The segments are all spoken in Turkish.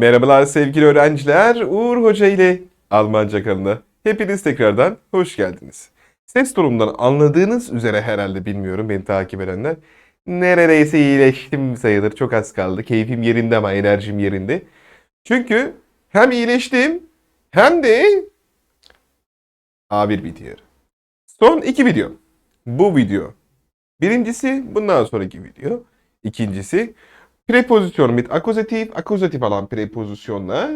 Merhabalar sevgili öğrenciler. Uğur Hoca ile Almanca kanalına hepiniz tekrardan hoş geldiniz. Ses tonumdan anladığınız üzere herhalde bilmiyorum beni takip edenler. Neredeyse iyileştim sayılır. Çok az kaldı. Keyfim yerinde ama enerjim yerinde. Çünkü hem iyileştim hem de A1 bitiyor. Son iki video. Bu video. Birincisi bundan sonraki video. İkincisi Prepozisyon mit akuzatif, akuzatif alan prepozisyonlar.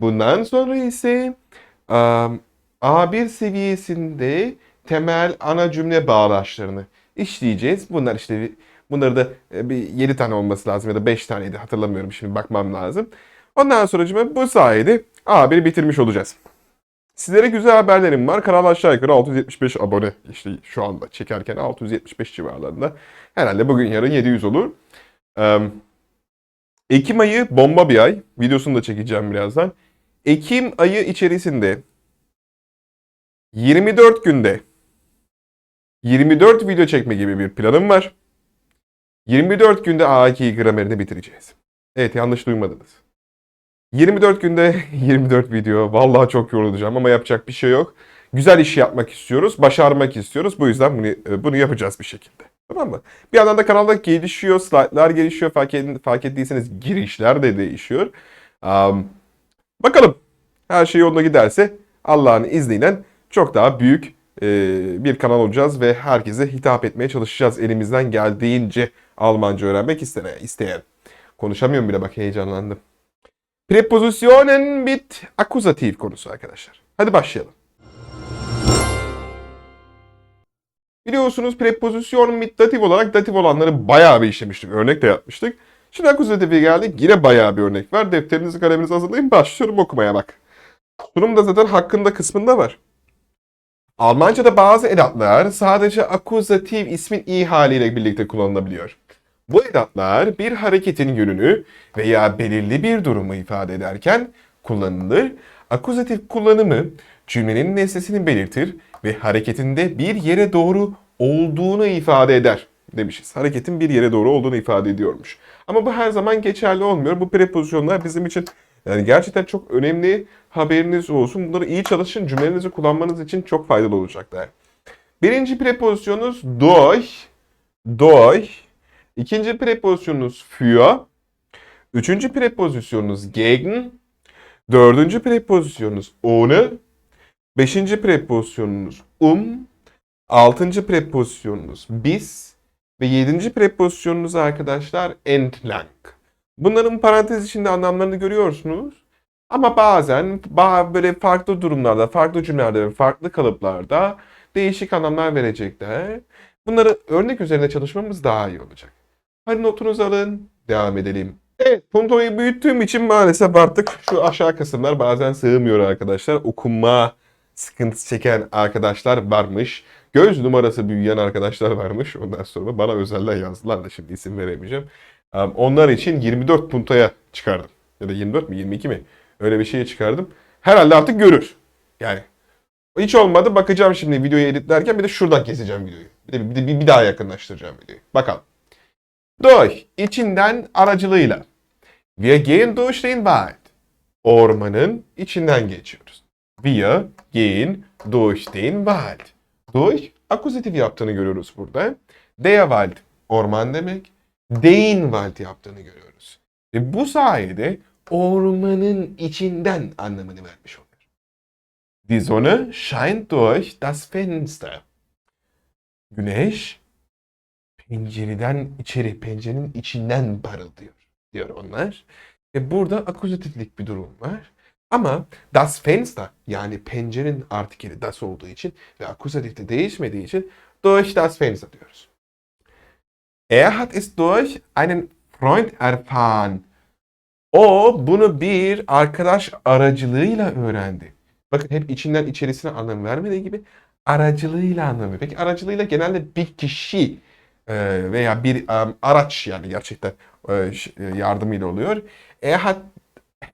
Bundan sonra ise um, A1 seviyesinde temel ana cümle bağlaçlarını işleyeceğiz. Bunlar işte bunları da bir 7 tane olması lazım ya da 5 taneydi hatırlamıyorum şimdi bakmam lazım. Ondan sonra bu sayede A1 bitirmiş olacağız. Sizlere güzel haberlerim var. Kanal aşağı yukarı 675 abone. İşte şu anda çekerken 675 civarlarında. Herhalde bugün yarın 700 olur. Um, Ekim ayı bomba bir ay. Videosunu da çekeceğim birazdan. Ekim ayı içerisinde 24 günde 24 video çekme gibi bir planım var. 24 günde A2 gramerini bitireceğiz. Evet yanlış duymadınız. 24 günde 24 video. Vallahi çok yorulacağım ama yapacak bir şey yok. Güzel iş yapmak istiyoruz, başarmak istiyoruz. Bu yüzden bunu, bunu yapacağız bir şekilde. Tamam mı? Bir yandan da kanalda gelişiyor, slaytlar gelişiyor. Fark, edin, fark ettiyseniz girişler de değişiyor. Um, bakalım her şey yoluna giderse Allah'ın izniyle çok daha büyük e, bir kanal olacağız ve herkese hitap etmeye çalışacağız elimizden geldiğince Almanca öğrenmek isteyen. isteyen. Konuşamıyorum bile bak heyecanlandım. Prepositionen mit akuzatif konusu arkadaşlar. Hadi başlayalım. Biliyorsunuz prepozisyon mit datif olarak datif olanları bayağı bir işlemiştik. Örnek de yapmıştık. Şimdi akuzatife geldik. Yine bayağı bir örnek var. Defterinizi kaleminizi hazırlayın. Başlıyorum okumaya bak. Sunumda zaten hakkında kısmında var. Almanca'da bazı edatlar sadece akuzatif ismin i haliyle birlikte kullanılabiliyor. Bu edatlar bir hareketin yönünü veya belirli bir durumu ifade ederken kullanılır. Akuzatif kullanımı cümlenin nesnesini belirtir ve hareketinde bir yere doğru olduğunu ifade eder demişiz. Hareketin bir yere doğru olduğunu ifade ediyormuş. Ama bu her zaman geçerli olmuyor. Bu prepozisyonlar bizim için yani gerçekten çok önemli haberiniz olsun. Bunları iyi çalışın cümlelerinizi kullanmanız için çok faydalı olacaklar. Birinci prepozisyonunuz durch, durch. İkinci prepozisyonunuz für. Üçüncü prepozisyonunuz gegen. Dördüncü prepozisyonunuz ohne. Beşinci prepozisyonunuz um. Altıncı prepozisyonunuz bis. Ve yedinci prepozisyonunuz arkadaşlar entlang. Bunların parantez içinde anlamlarını görüyorsunuz. Ama bazen böyle farklı durumlarda, farklı cümlelerde ve farklı kalıplarda değişik anlamlar verecekler. Bunları örnek üzerinde çalışmamız daha iyi olacak. Hadi notunuzu alın, devam edelim. Evet, puntoyu büyüttüğüm için maalesef artık şu aşağı kısımlar bazen sığmıyor arkadaşlar. Okuma sıkıntısı çeken arkadaşlar varmış. Göz numarası büyüyen arkadaşlar varmış. Ondan sonra bana özelden yazdılar da şimdi isim veremeyeceğim. Onlar için 24 puntoya çıkardım. Ya da 24 mi 22 mi? Öyle bir şeye çıkardım. Herhalde artık görür. Yani hiç olmadı. Bakacağım şimdi videoyu editlerken bir de şuradan keseceğim videoyu. Bir de bir, bir, bir daha yakınlaştıracağım videoyu. Bakalım. Durch, içinden aracılığıyla. Wir gehen durch den Wald. Ormanın içinden geçiyoruz. Wir gehen durch den Wald. Durch, akuzatif yaptığını görüyoruz burada. Der Wald, orman demek. Den Wald yaptığını görüyoruz. Ve bu sayede ormanın içinden anlamını vermiş oluyor. Die Sonne scheint durch das Fenster. Güneş pencereden içeri, pencerenin içinden parıldıyor diyor onlar. Ve burada akuzatiflik bir durum var. Ama das Fenster yani pencerenin artikeli das olduğu için ve akuzatifte değişmediği için durch das Fenster diyoruz. Er hat es durch einen Freund erfahren. O bunu bir arkadaş aracılığıyla öğrendi. Bakın hep içinden içerisine anlam vermediği gibi aracılığıyla anlamı. Peki aracılığıyla genelde bir kişi e, veya bir araç yani gerçekten e, yardımıyla oluyor. Er hat,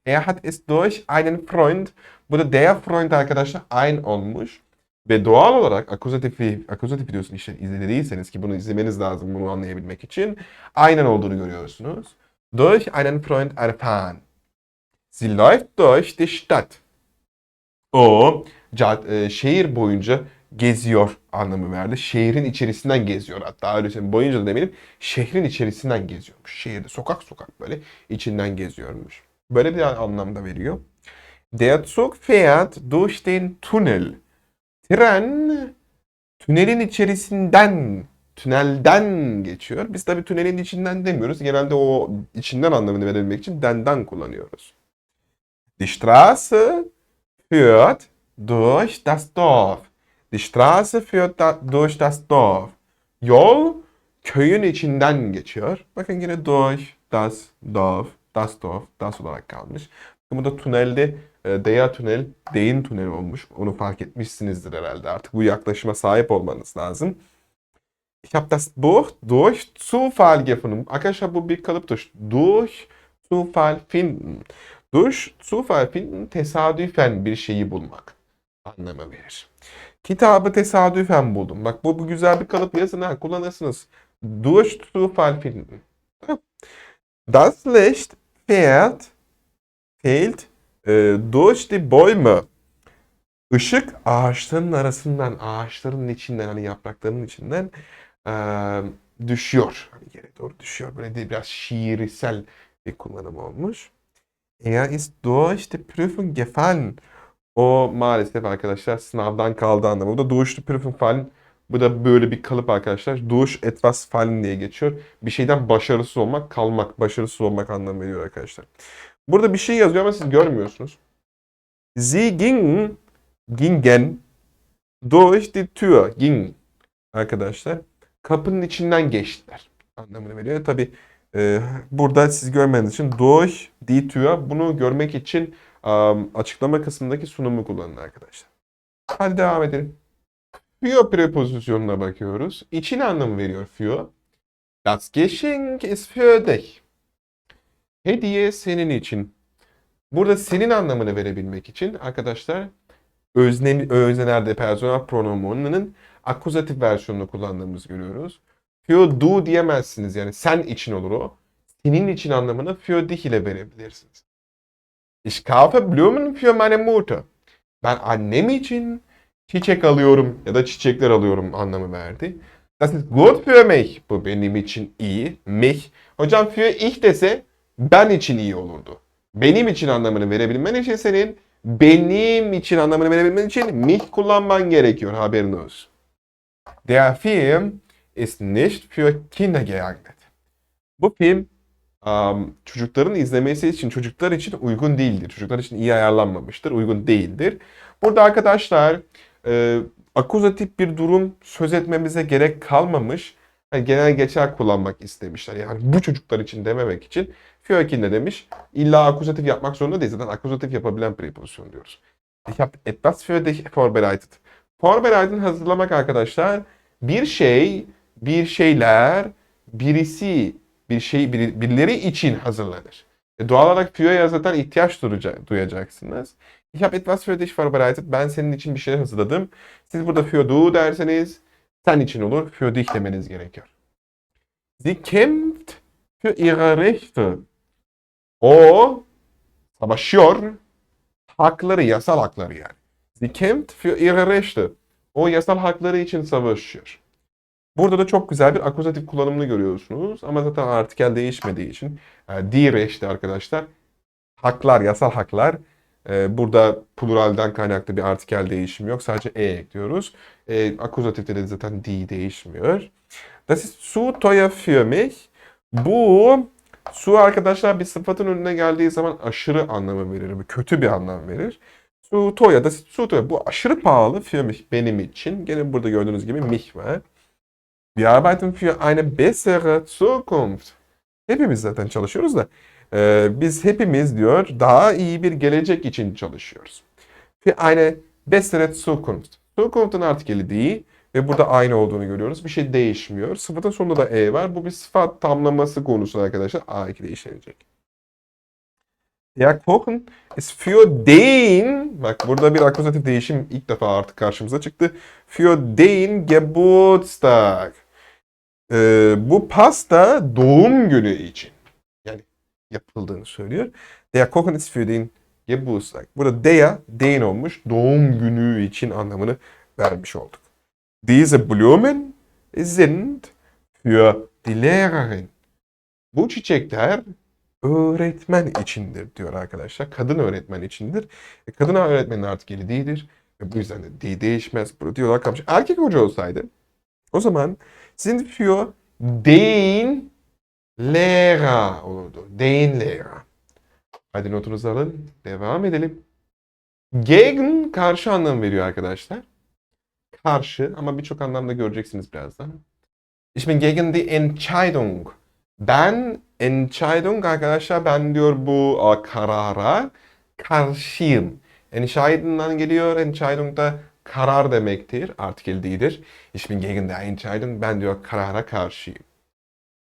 er hat es durch einen Freund. Bu da der Freund arkadaşlar ein olmuş. Ve doğal olarak akuzatif, akuzatif videosunu işte izlediyseniz ki bunu izlemeniz lazım bunu anlayabilmek için aynen olduğunu görüyorsunuz. Durch einen Freund erfahren. Sie läuft durch die Stadt. O e, şehir boyunca geziyor anlamı verdi. Şehrin içerisinden geziyor. Hatta öyle söyleyeyim. Boyunca da demeyelim. Şehrin içerisinden geziyormuş. Şehirde sokak sokak böyle içinden geziyormuş. Böyle bir anlamda veriyor. Der Zug fährt durch den Tunnel. Tren tünelin içerisinden, tünelden geçiyor. Biz tabii tünelin içinden demiyoruz. Genelde o içinden anlamını verebilmek için denden kullanıyoruz. Die Straße führt durch das Dorf. Die Straße führt da, durch das Dorf. Yol köyün içinden geçiyor. Bakın yine durch das Dorf, Dorf, das olarak kalmış. Bu da tünelde e, Deya tünel, Deyin tünel olmuş. Onu fark etmişsinizdir herhalde. Artık bu yaklaşıma sahip olmanız lazım. Ich habe das Buch durch Zufall gefunden. Arkadaşlar bu bir kalıptır. Durch Zufall finden. Durch Zufall finden tesadüfen bir şeyi bulmak anlamı verir. Kitabı tesadüfen buldum. Bak bu, bu güzel bir kalıp yazın ha kullanırsınız. Durch Zufall finden. Das Licht fährt, fehlt e, durch die Bäume. Işık ağaçların arasından, ağaçların içinden, hani yaprakların içinden e, düşüyor. Hani yere doğru düşüyor. Böyle de biraz şiirsel bir kullanım olmuş. Er ist durch die Prüfung gefallen. O maalesef arkadaşlar sınavdan kaldı anlamı. Bu da durch die Prüfung fallen. Bu da böyle bir kalıp arkadaşlar. Durch etwas fallen diye geçiyor. Bir şeyden başarısız olmak, kalmak, başarısız olmak anlamı veriyor arkadaşlar. Burada bir şey yazıyor ama siz görmüyorsunuz. Sie gingen, gingen durch die Tür. Ging arkadaşlar. Kapının içinden geçtiler. Anlamını veriyor. Tabi burada siz görmeniz için durch die Tür. Bunu görmek için um, açıklama kısmındaki sunumu kullanın arkadaşlar. Hadi devam edelim. Für prepozisyonuna bakıyoruz. İçin anlamı veriyor für. Das Geschenk ist für dich. Hediye senin için. Burada senin anlamını verebilmek için arkadaşlar özne, öznelerde personel pronomununun akuzatif versiyonunu kullandığımızı görüyoruz. Für du diyemezsiniz yani sen için olur o. Senin için anlamını für dich ile verebilirsiniz. Ich kaufe Blumen für meine Mutter. Ben annem için çiçek alıyorum ya da çiçekler alıyorum anlamı verdi. Das ist gut für mich. Bu benim için iyi. Mich. Hocam für ich dese ben için iyi olurdu. Benim için anlamını verebilmen için senin benim için anlamını verebilmen için mich kullanman gerekiyor haberin olsun. Der Film ist nicht für Kinder geeignet. Bu film um, çocukların izlemesi için, çocuklar için uygun değildir. Çocuklar için iyi ayarlanmamıştır, uygun değildir. Burada arkadaşlar e, akuzatif bir durum söz etmemize gerek kalmamış. Yani genel geçer kullanmak istemişler. Yani bu çocuklar için dememek için für Kinder demiş. İlla akuzatif yapmak zorunda değil. Zaten akuzatif yapabilen prepozisyon diyoruz. Ich habe etwas für dich vorbereitet. Vorbereiten hazırlamak arkadaşlar bir şey, bir şeyler, birisi, bir şey, bir, birileri için hazırlanır. E, doğal olarak füre'ye zaten ihtiyaç duracak, duyacaksınız. Ich habe etwas für dich vorbereitet. Ben senin için bir şeyler hazırladım. Siz burada für du derseniz sen için olur. Für dich demeniz gerekiyor. Sie kämpft für ihre Rechte. O savaşıyor. Hakları, yasal hakları yani. Sie kämpft für ihre Rechte. O yasal hakları için savaşıyor. Burada da çok güzel bir akuzatif kullanımını görüyorsunuz. Ama zaten artikel değişmediği için e, die Rechte arkadaşlar. Haklar, yasal haklar. E, burada pluralden kaynaklı bir artikel değişimi yok. Sadece e ekliyoruz. E, akuzatifte de zaten die değişmiyor. Das ist zu teuer für mich. Bu su arkadaşlar bir sıfatın önüne geldiği zaman aşırı anlamı verir. Kötü bir anlam verir. Su das ist zu teuer. Bu aşırı pahalı für mich, benim için. Gene burada gördüğünüz gibi mich var. Wir arbeiten für eine bessere Zukunft. Hepimiz zaten çalışıyoruz da. E, biz hepimiz diyor daha iyi bir gelecek için çalışıyoruz. Für eine bessere Zukunft. Zukunft'un artikeli değil ve burada aynı olduğunu görüyoruz. Bir şey değişmiyor. Sıfatın sonunda da e var. Bu bir sıfat tamlaması konusu arkadaşlar. A2'de işlenecek. Der Kochen ist für den, bak burada bir akuzatif değişim ilk defa artık karşımıza çıktı. Für den Geburtstag. Ee, bu pasta doğum günü için. Yapıldığını söylüyor. Der kochen ist für den Geburtstag. Burada der, den olmuş. Doğum günü için anlamını vermiş olduk. Diese Blumen sind für die Lehrerin. Bu çiçekler öğretmen içindir diyor arkadaşlar. Kadın öğretmen içindir. E, kadın öğretmenin artık eli değildir. Ve bu yüzden de die değişmez. Burada diyorlar kalmış. Erkek hoca olsaydı o zaman sind für den Lehrer olurdu. Den Lehrer. Hadi notunuzu alın. Devam edelim. Gegen karşı anlam veriyor arkadaşlar. Karşı ama birçok anlamda göreceksiniz birazdan. Bin gegen die Entscheidung. Ben Entscheidung arkadaşlar ben diyor bu a, karara karşıyım. Entscheiden'dan geliyor. Entscheidung da karar demektir. Artikel değildir. Ich bin gegen die Entscheidung. Ben diyor karara karşıyım.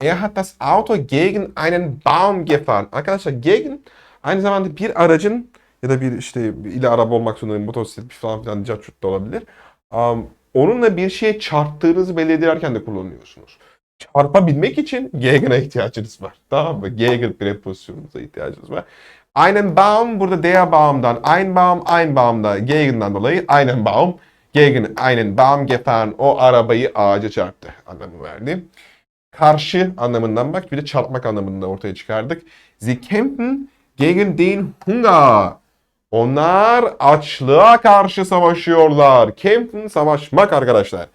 Er hat das Auto gegen einen Baum gefahren. Arkadaşlar gegen aynı zamanda bir aracın ya da bir işte bir ile araba olmak zorunda motosiklet falan filan cacurt da olabilir. Um, onunla bir şeye çarptığınızı belli ederken de kullanıyorsunuz. Çarpabilmek için gegen'e ihtiyacınız var. Tamam mı? Gegen preposisyonumuza ihtiyacınız var. Einen Baum burada der Baum'dan, ein Baum, ein Baum'da gegen'dan dolayı einen Baum, gegen einen Baum gefahren o arabayı ağaca çarptı anlamı verdi. Karşı anlamından bak bir de çarpmak anlamında ortaya çıkardık. Sie kämpfen gegen den Hunger. Onlar açlığa karşı savaşıyorlar. Kämpfen savaşmak arkadaşlar.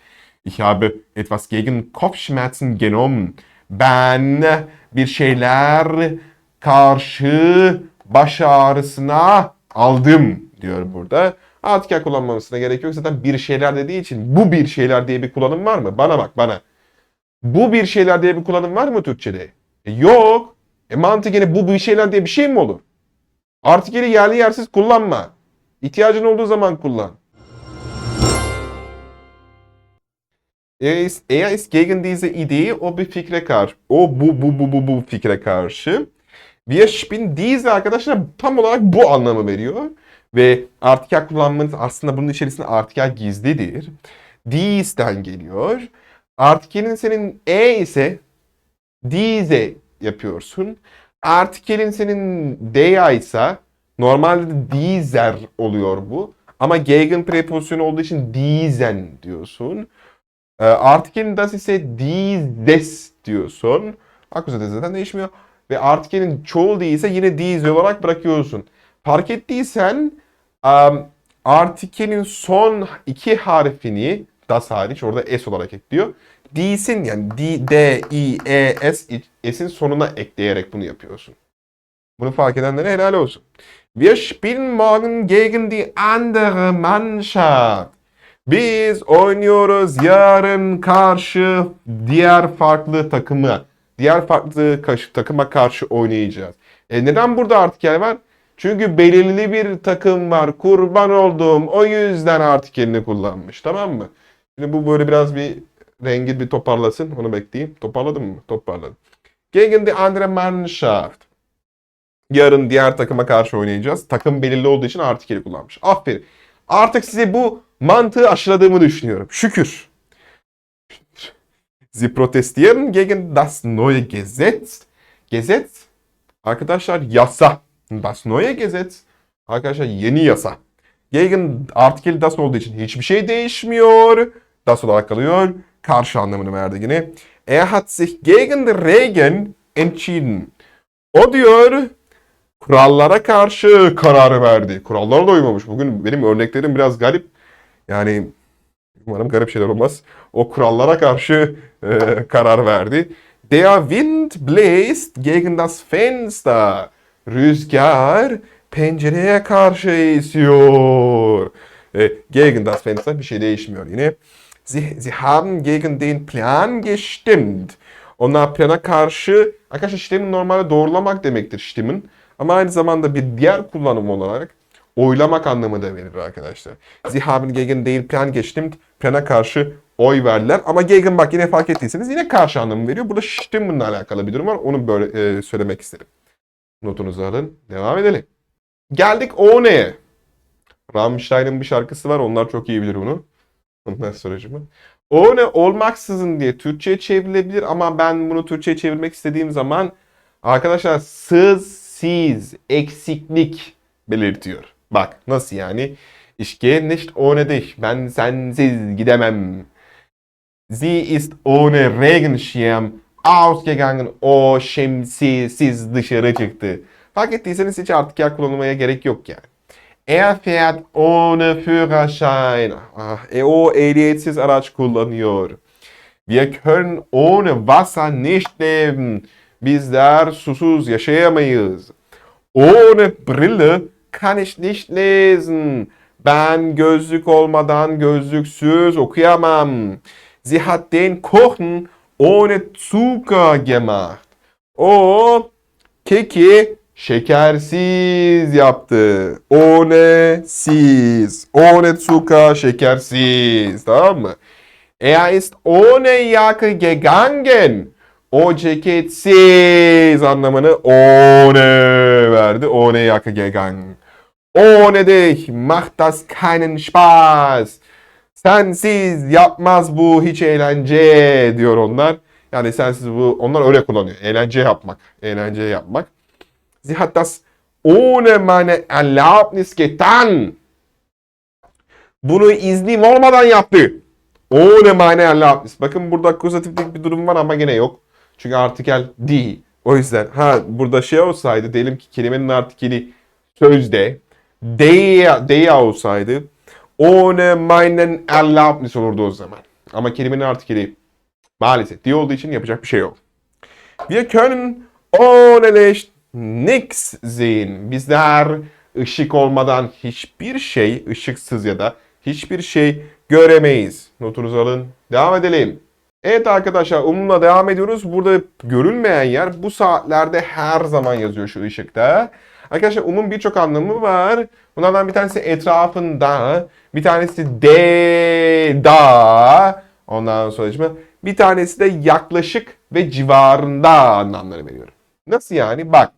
Ich habe etwas gegen Kopfschmerzen genommen. Ben bir şeyler karşı baş ağrısına aldım diyor burada. Artikel kullanmamasına gerek yok. Zaten bir şeyler dediği için bu bir şeyler diye bir kullanım var mı? Bana bak bana. Bu bir şeyler diye bir kullanım var mı Türkçe'de? E, yok. E mantık bu bir şeyler diye bir şey mi olur? Artikeli yerli yersiz kullanma. İhtiyacın olduğu zaman kullan. Er ist, er ist gegen diese Idee, o bir fikre karşı. O bu bu bu bu bu fikre karşı. Wir spielen diese arkadaşlar tam olarak bu anlamı veriyor. Ve artikel kullanmanız aslında bunun içerisinde artikel gizlidir. Diese'den geliyor. Artikelin senin e ise diese yapıyorsun. Artikelin senin der ise normalde dieser oluyor bu. Ama gegen prepozisyonu olduğu için diesen diyorsun. E, artikelin das ise dieses diyorsun. Akuzatı zaten değişmiyor. Ve artikelin çoğul değilse yine these olarak bırakıyorsun. Fark ettiysen um, artikelin son iki harfini das hariç orada s olarak ekliyor. These'in yani D, D, I, E, S, S'in sonuna ekleyerek bunu yapıyorsun. Bunu fark edenlere helal olsun. Wir spielen morgen gegen die andere Mannschaft. Biz oynuyoruz yarın karşı diğer farklı takımı, diğer farklı karşı, takıma karşı oynayacağız. E neden burada artikel var? Çünkü belirli bir takım var. Kurban olduğum o yüzden artikelini kullanmış. Tamam mı? Şimdi bu böyle biraz bir rengi bir toparlasın. Onu bekleyeyim. Toparladın mı? Toparladım. Gegen die andere Mannschaft. Yarın diğer takıma karşı oynayacağız. Takım belirli olduğu için artikeli kullanmış. Aferin. Artık size bu mantığı aşıladığımı düşünüyorum. Şükür. Sie protestieren gegen das neue Gesetz. Gesetz arkadaşlar yasa. Das neue Gesetz arkadaşlar yeni yasa. Gegen artikel das olduğu için hiçbir şey değişmiyor. Das olarak kalıyor. Karşı anlamını verdi yine. Er hat sich gegen die Regeln entschieden. O diyor kurallara karşı karar verdi. Kurallara da uymamış. Bugün benim örneklerim biraz garip. Yani umarım garip şeyler olmaz. O kurallara karşı e, karar verdi. Der Wind bläst gegen das Fenster. Rüzgar pencereye karşı esiyor. E, gegen das Fenster bir şey değişmiyor yine. Sie, sie haben gegen den Plan gestimmt. Onlar plana karşı, arkadaşlar stimmen normalde doğrulamak demektir stimmen. Ama aynı zamanda bir diğer kullanım olarak oylamak anlamı da verir arkadaşlar. Sie haben gegen den Plan gestimmt. Plana karşı oy verdiler. Ama gegen bak yine fark ettiyseniz yine karşı anlamı veriyor. Burada stimmen'la alakalı bir durum var. Onu böyle e, söylemek istedim. Notunuzu alın. Devam edelim. Geldik Ohne'ye. Rammstein'ın bir şarkısı var. Onlar çok iyi bilir bunu. Ondan sonracımı. O ne olmaksızın diye Türkçe'ye çevrilebilir ama ben bunu Türkçe'ye çevirmek istediğim zaman Arkadaşlar sız, siz, eksiklik belirtiyor. Bak nasıl yani? Ich gehe nicht ohne dich. Ben sensiz gidemem. Sie ist ohne Regenschirm ausgegangen. O şemsiyesiz dışarı çıktı. Fark ettiyseniz hiç artık yer kullanmaya gerek yok yani. Er fährt ohne Führerschein. Ah, e, o ehliyetsiz araç kullanıyor. Wir können ohne Wasser nicht leben. Bizler susuz yaşayamayız. Ohne Brille kann ich nicht lesen. Ben gözlük olmadan gözlüksüz okuyamam. Sie hat den Kuchen ohne Zucker gemacht. O keki şekersiz yaptı. Ohne siz. Ohne Zucker şekersiz. Tamam mı? Er ist ohne Jacke gegangen. O ceketsiz anlamını ohne verdi. Ohne Jacke gegangen. Ohne dich macht das keinen Spaß. Sensiz yapmaz bu hiç eğlence diyor onlar. Yani sensiz bu onlar öyle kullanıyor. Eğlence yapmak. Eğlence yapmak. Sie hat das ohne meine Erlaubnis getan. Bunu iznim olmadan yaptı. Ohne meine Erlaubnis. Bakın burada akuzatiflik bir durum var ama gene yok. Çünkü artikel die. O yüzden ha burada şey olsaydı diyelim ki kelimenin artikeli sözde der, der olsaydı ohne meinen Erlaubnis olurdu o zaman. Ama kelimenin artikeli maalesef die olduğu için yapacak bir şey yok. Wir können ohne Licht nix sehen. Bizler ışık olmadan hiçbir şey, ışıksız ya da hiçbir şey göremeyiz. Notunuzu alın. Devam edelim. Evet arkadaşlar umumla devam ediyoruz. Burada görülmeyen yer bu saatlerde her zaman yazıyor şu ışıkta. Arkadaşlar umum birçok anlamı var. Bunlardan bir tanesi etrafında, bir tanesi de da, ondan sonra bir tanesi de yaklaşık ve civarında anlamları veriyor. Nasıl yani? Bak.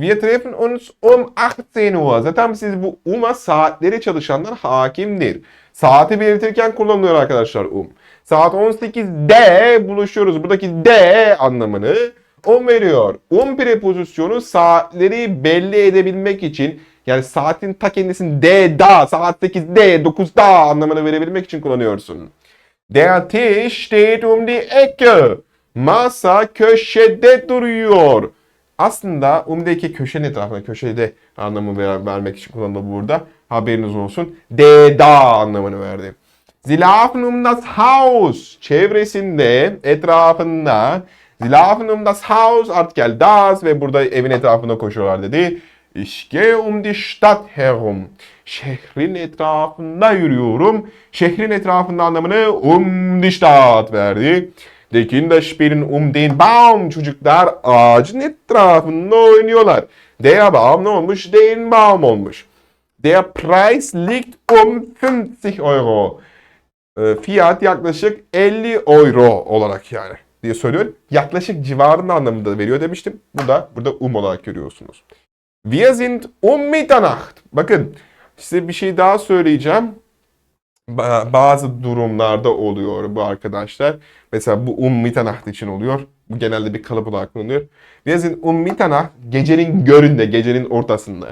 Wir treffen uns um 18 Uhr. Zaten siz bu um'a saatleri çalışanlar hakimdir. Saati belirtirken kullanılıyor arkadaşlar um. Saat 18'de buluşuyoruz. Buradaki de anlamını um veriyor. Um prepozisyonu saatleri belli edebilmek için yani saatin ta kendisini de da saat 8'de 9'da anlamını verebilmek için kullanıyorsun. Der Tisch steht um die Ecke. Masa köşede duruyor. Aslında umdeki köşenin etrafında köşede anlamı ver, vermek için kullanıldı burada. Haberiniz olsun. De da anlamını verdi. Sie laufen um das Haus. Çevresinde, etrafında. Sie laufen um das Haus artikel das ve burada evin etrafında koşuyorlar dedi. Ich gehe um die Stadt herum. Şehrin etrafında yürüyorum. Şehrin etrafında anlamını um die Stadt verdi. Die Kinder spielen um den Baum. Çocuklar ağacın etrafında oynuyorlar. Der Baum ne olmuş? Den Baum olmuş. Der Preis liegt um 50 Euro. E, Fiyat yaklaşık 50 euro olarak yani diye söylüyor. Yaklaşık civarında anlamında veriyor demiştim. Bu da burada um olarak görüyorsunuz. Wir sind um Mitternacht. Bakın size bir şey daha söyleyeceğim. Ba- Bazı durumlarda oluyor bu arkadaşlar. Mesela bu um Mitternacht için oluyor. Bu genelde bir kalıp olarak kullanılıyor. Wir sind um Mitternacht gecenin göründe, gecenin ortasında.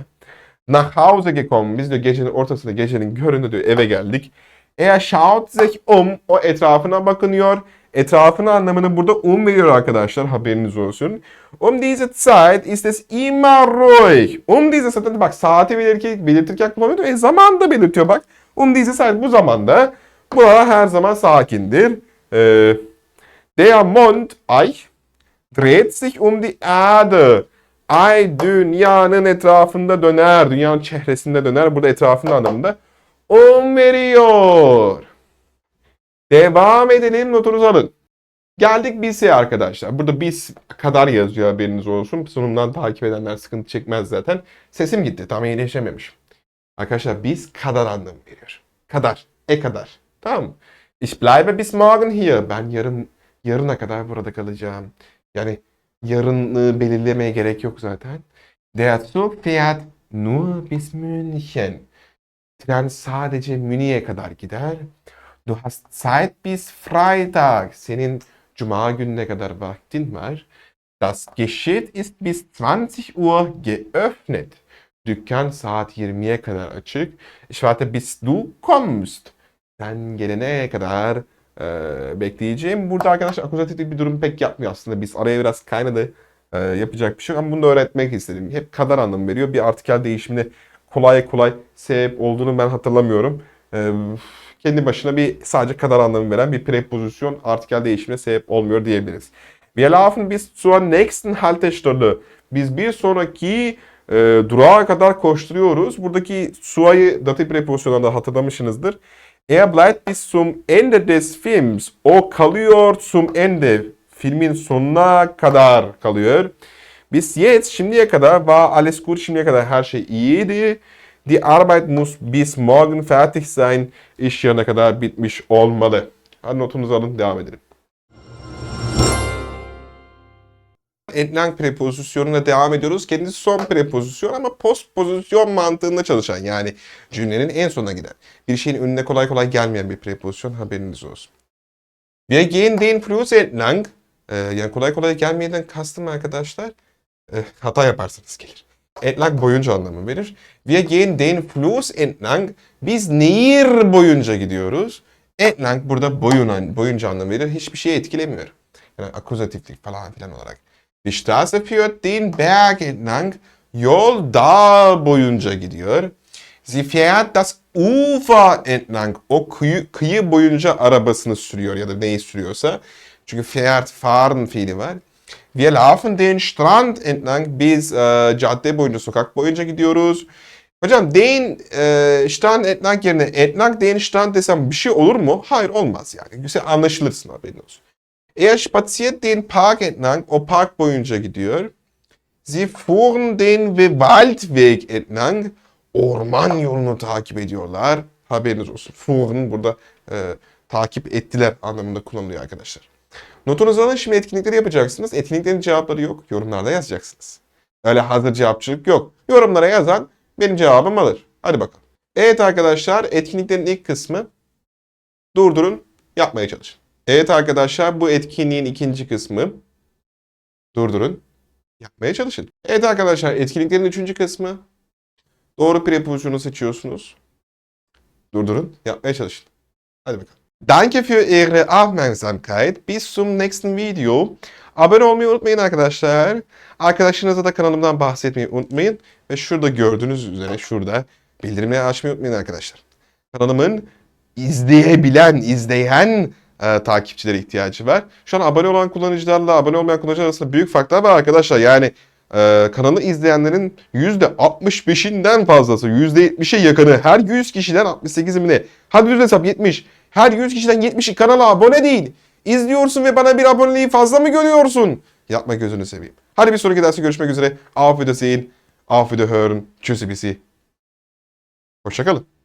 Nach Hause. Biz de gecenin ortasında, gecenin göründe diyor eve geldik. Er schaut sich um. O etrafına bakınıyor. Etrafına anlamını burada um veriyor arkadaşlar. Haberiniz olsun. Um diese Zeit ist es immer ruhig. Um diese Zeit. Bak saati belirtirken, belirtirken kullanıyor. E zaman da belirtiyor bak. Um diese Zeit bu zamanda. Burada her zaman sakindir. Ee, der Mond, ay, dreht sich um die Erde. Ay dünyanın etrafında döner. Dünyanın çehresinde döner. Burada etrafında anlamında. Um veriyor. Devam edelim notunuzu alın. Geldik BIS'e arkadaşlar. Burada BIS kadar yazıyor haberiniz olsun. Sunumdan takip edenler sıkıntı çekmez zaten. Sesim gitti. Tam iyileşememişim. Arkadaşlar BIS kadar anlam veriyor. Kadar. E kadar. Tamam mı? Ich bleibe bis morgen hier. Ben yarın yarına kadar burada kalacağım. Yani yarını belirlemeye gerek yok zaten. Der Zug fährt nur bis München. Tren sadece Münih'e kadar gider. Du hast Zeit bis Freitag. Senin cuma gününe kadar vaktin var. Das Geschäft ist bis 20 Uhr geöffnet. Dükkan saat 20'ye kadar açık. Ich warte bis du kommst. Sen gelene kadar e, bekleyeceğim. Burada arkadaşlar akuzatif bir durum pek yapmıyor aslında. Biz araya biraz kaynadı. E, yapacak bir şey yok ama bunu da öğretmek istedim. Hep kadar anlamı veriyor. Bir artikel değişimine kolay kolay sebep olduğunu ben hatırlamıyorum. E, kendi başına bir sadece kadar anlamı veren bir prepozisyon artikel değişimine sebep olmuyor diyebiliriz. Wir laufen bis zur nächsten Haltestelle. Biz bir sonraki e, durağa kadar koşturuyoruz. Buradaki suayı datif prepozisyonlarında hatırlamışsınızdır. Er bleibt bis zum Ende des Films. O kalıyor zum Ende. Filmin sonuna kadar kalıyor. Bis jetzt şimdiye kadar war alles gut. Şimdiye kadar her şey iyiydi. Die Arbeit muss bis morgen fertig sein. İş yarına kadar bitmiş olmalı. Hadi notunuzu alın devam edelim. Entlang prepozisyonuna devam ediyoruz. Kendisi son prepozisyon ama post pozisyon mantığında çalışan yani cümlenin en sonuna giden. Bir şeyin önüne kolay kolay gelmeyen bir prepozisyon haberiniz olsun. Wir gehen den Fluss entlang. Ee, yani kolay kolay gelmeyenden kastım arkadaşlar. e, hata yaparsanız gelir. Entlang boyunca anlamı verir. Wir gehen den Fluss entlang. Biz nehir boyunca gidiyoruz. Entlang burada boyun, boyunca anlamı verir. Hiçbir şey etkilemiyor. Yani akuzatiflik falan filan olarak. Die Straße führt den Berg entlang. Yol dağ boyunca gidiyor. Sie fährt das Ufer entlang. O kıyı, kıyı boyunca arabasını sürüyor ya da neyi sürüyorsa. Çünkü fährt, fahren fiili var. Wir laufen den Strand entlang. Biz e, cadde boyunca, sokak boyunca gidiyoruz. Hocam den e, Strand entlang yerine entlang den Strand desem bir şey olur mu? Hayır olmaz yani. Güzel anlaşılırsın haberin olsun. Er spaziert den Park entlang. O park boyunca gidiyor. Sie fuhren den Waldweg entlang. Orman yolunu takip ediyorlar. Haberiniz olsun. Fuhren burada e, takip ettiler anlamında kullanılıyor arkadaşlar. Notunuzu alın şimdi etkinlikleri yapacaksınız. Etkinliklerin cevapları yok. Yorumlarda yazacaksınız. Öyle hazır cevapçılık yok. Yorumlara yazan benim cevabım alır. Hadi bakalım. Evet arkadaşlar etkinliklerin ilk kısmı durdurun yapmaya çalışın. Evet arkadaşlar bu etkinliğin ikinci kısmı durdurun yapmaya çalışın. Evet arkadaşlar etkinliklerin üçüncü kısmı doğru prepozisyonu seçiyorsunuz. Durdurun yapmaya çalışın. Hadi bakalım. Danke für Ihre Aufmerksamkeit. Bis zum nächsten Video. Abone olmayı unutmayın arkadaşlar. Arkadaşlarınıza da kanalımdan bahsetmeyi unutmayın. Ve şurada gördüğünüz üzere şurada bildirimleri açmayı unutmayın arkadaşlar. Kanalımın izleyebilen, izleyen e, takipçilere ihtiyacı var. Şu an abone olan kullanıcılarla abone olmayan kullanıcılar arasında büyük farklar var arkadaşlar. Yani e, kanalı izleyenlerin %65'inden fazlası, %70'e yakını, her 100 kişiden 68'i mi ne? Hadi düz hesap 70. Her 100 kişiden 70'i kanala abone değil. İzliyorsun ve bana bir aboneliği fazla mı görüyorsun? Yapma gözünü seveyim. Hadi bir sonraki derste görüşmek üzere. Auf Wiedersehen, auf Wiederhören, tschüssi. Hoşçakalın.